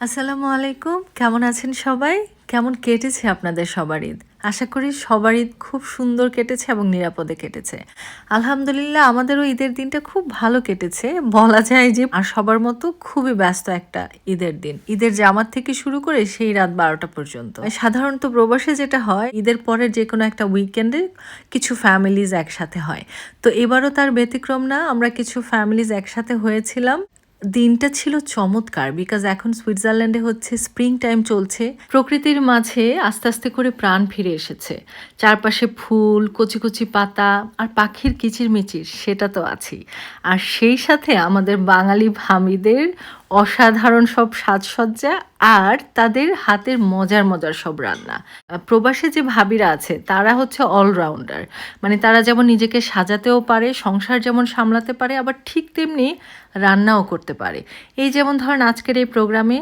আসসালামু আলাইকুম। কেমন আছেন সবাই? কেমন কেটেছে আপনাদের সবার ঈদ? আশা করি সবার ঈদ খুব সুন্দর কেটেছে এবং নিরাপদে কেটেছে। আলহামদুলিল্লাহ, আমাদেরও ঈদের দিনটা খুব ভালো কেটেছে। বলা যায় যে আর সবার মতো খুবই ব্যস্ত একটা ঈদের দিন। ঈদের জামাত থেকে শুরু করে সেই রাত বারোটা পর্যন্ত। সাধারণত প্রবাসে যেটা হয়, ঈদের পরে যে কোনো একটা উইকেন্ডে কিছু ফ্যামিলিজ একসাথে হয়। তো এবারও তার ব্যতিক্রম না, আমরা কিছু ফ্যামিলিজ একসাথে হয়েছিলাম। দিনটা ছিল চমৎকার বিকজ এখন সুইজারল্যান্ডে হচ্ছে স্প্রিং টাইম চলছে। প্রকৃতির মাঝে আস্তে আস্তে করে প্রাণ ফিরে এসেছে। চারপাশে ফুল, কচি কচি পাতা আর পাখির কিচিরমিচির, সেটা তো আছেই। আর সেই সাথে আমাদের বাঙালি ভামিদের অসাধারণ সব সাজসজ্জা আর তাদের হাতের মজার মজার সব রান্না। প্রবাসে যে ভাবিরা আছে, তারা হচ্ছে অলরাউন্ডার মানে তারা যেমন নিজেকে সাজাতেও পারে, সংসার যেমন সামলাতে পারে, আবার ঠিক তেমনি রান্নাও করতে পারে। এই যেমন ধরেন আজকের এই প্রোগ্রামে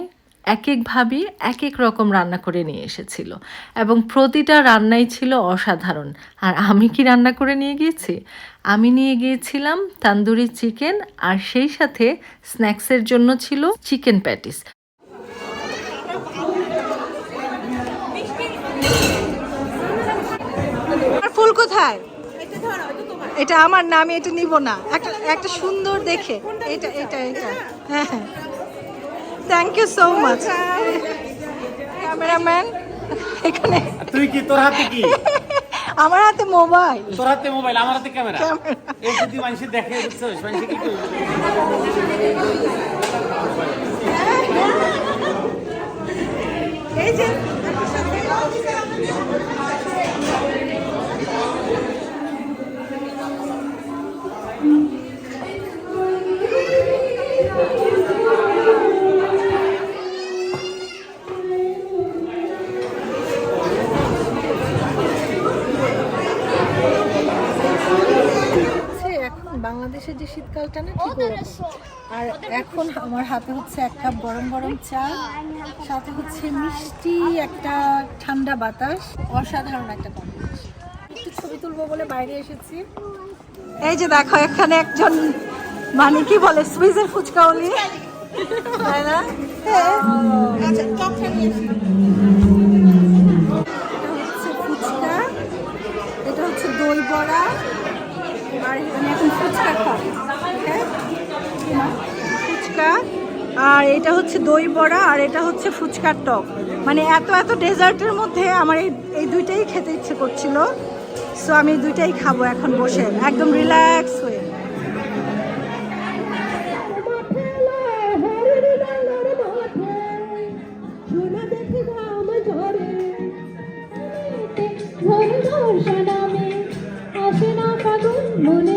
এক এক ভাবি এক এক রকম রান্না করে নিয়ে এসেছিল। এবং প্রতিটা রান্নাই ছিল অসাধারণ। আর আমি কি রান্না করে নিয়ে গিয়েছি? আমি নিয়ে গিয়েছিলাম তান্দুরি চিকেন আর সেই সাথে স্ন্যাক্সের জন্য ছিল চিকেন প্যাটিস। ফুল কোথায়? এটা আমার না আমি এটা নিব না। একটা একটা সুন্দর দেখে। এটা এটা। এটা। হ্যাঁ হ্যাঁ। Thank you so much cameraman এখানে। তুই কি তোর হাতে কি? আমার হাতে মোবাইল। তোর হাতে মোবাইল আমার হাতে ক্যামেরা। এই যদি মানুষ দেখে বুঝছিস? মানুষে কি করবে? বাংলাদেশের যে শীতকালটা না ঠিক আর এখন আমার হাতে হচ্ছে এক কাপ গরম গরম চা সাথে হচ্ছে মিষ্টি একটা ঠান্ডা বাতাস অসাধারণ একটা কম্বিনেশন একটু ছবি তুলবো বলে বাইরে এসেছি। এই যে দেখো এখানে একজন মানে কি বলে সুইজের ফুচকাওয়ালি তাই না? আচ্ছা হচ্ছে ফুচকা এটা হচ্ছে দই বড়া আর এখন হ্যাঁ? ফুচকা। আর এটা হচ্ছে দই বড়া, আর এটা হচ্ছে ফুচকার টক। মানে এত এত ডেজার্টের মধ্যে আমার এই এই দুইটাই খেতে ইচ্ছে করছিল। সো আমি দুইটাই খাব এখন বসে। একদম রিল্যাক্স হয়ে। মনে।